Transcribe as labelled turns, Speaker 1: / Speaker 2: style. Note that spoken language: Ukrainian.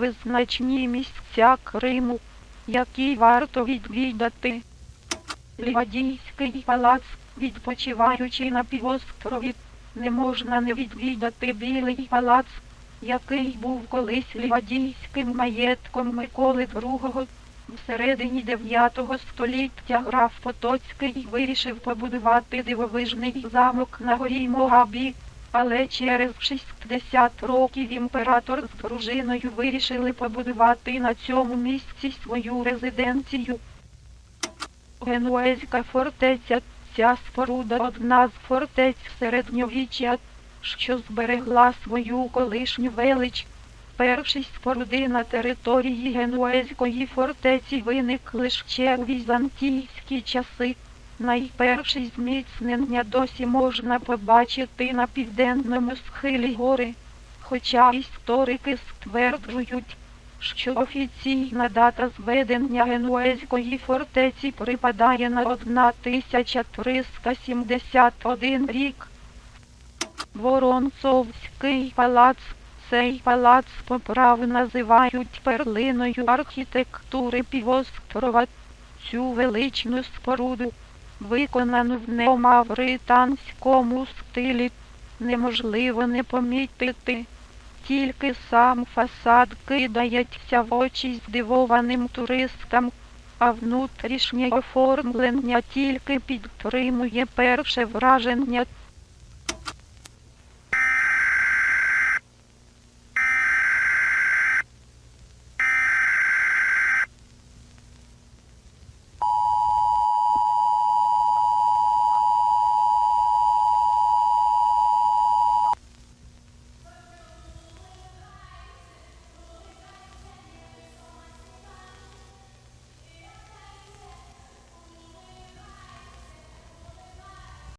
Speaker 1: визначні місця Криму, які варто відвідати. Лівадійський палац, відпочиваючи на півострові, не можна не відвідати Білий палац, який був колись лівадійським маєтком Миколи II. Всередині 9 століття граф Потоцький вирішив побудувати дивовижний замок на горі Могабі, але через 60 років імператор з дружиною вирішили побудувати на цьому місці свою резиденцію. Генуезька фортеця ця споруда одна з фортець середньовіччя, що зберегла свою колишню велич. Перші споруди на території Генуезької фортеці виникли ще у візантійські часи. Найперші зміцнення досі можна побачити на південному схилі гори, хоча історики стверджують, що офіційна дата зведення Генуезької фортеці припадає на 1371 рік. Воронцовський палац. Цей палац по праву називають перлиною архітектури півострова. Цю величну споруду, виконану в неомавританському стилі, неможливо не помітити. Тільки сам фасад кидається в очі здивованим туристам, а внутрішнє оформлення тільки підтримує перше враження